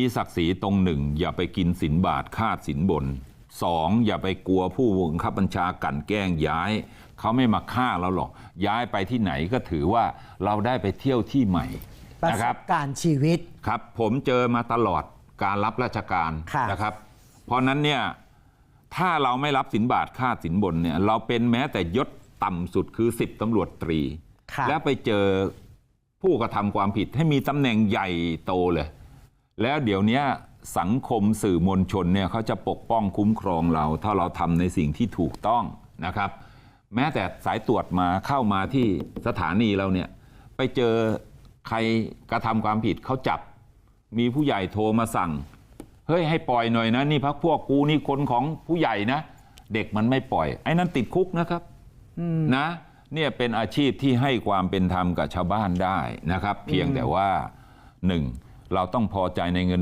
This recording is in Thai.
มีศักดิ์ศรีตรงหนึ่งอย่าไปกินสินบาทคาดสินบนสองอย่าไปกลัวผู้บังคับบัญชากลันแกล้งย้าย เขาไม่มาฆ่าเราหรอก ย้ายไปที่ไหนก็ถือว่าเราได้ไปเที่ยวที่ใหม่ประนะสครับบการณ์ชีวิตครับ ผมเจอมาตลอดการรับราชการค่ะนะครับ เพราะนั้นเนี่ยถ้าเราไม่รับสินบาทค่าสินบนเนี่ยเราเป็นแม้แต่ยศต่ำสุดคือ10ตำรวจตรีค่ะแล้วไปเจอผู้กระทำความผิดให้มีตำแหน่งใหญ่โตเลย แล้วเดี๋ยวเนี้ยสังคมสื่อมวลชนเนี่ยเขาจะปกป้องคุ้มครองเรา ถ้าเราทำในสิ่งที่ถูกต้องนะครับ แม้แต่สายตรวจมาเข้ามาที่สถานีเราเนี่ยไปเจอใครกระทำความผิดเขาจับ มีผู้ใหญ่โทรมาสั่งเฮ้ยให้ปล่อยหน่อยนะนี่พักพวกกูนี่คนของผู้ใหญ่นะ เด็กมันไม่ปล่อย ไอ้นั้นติดคุกนะครับนะเนี่ยเป็นอาชีพที่ให้ความเป็นธรรมกับชาวบ้านได้นะครับ เพียงแต่ว่าหนึ่ง เราต้องพอใจในเงิน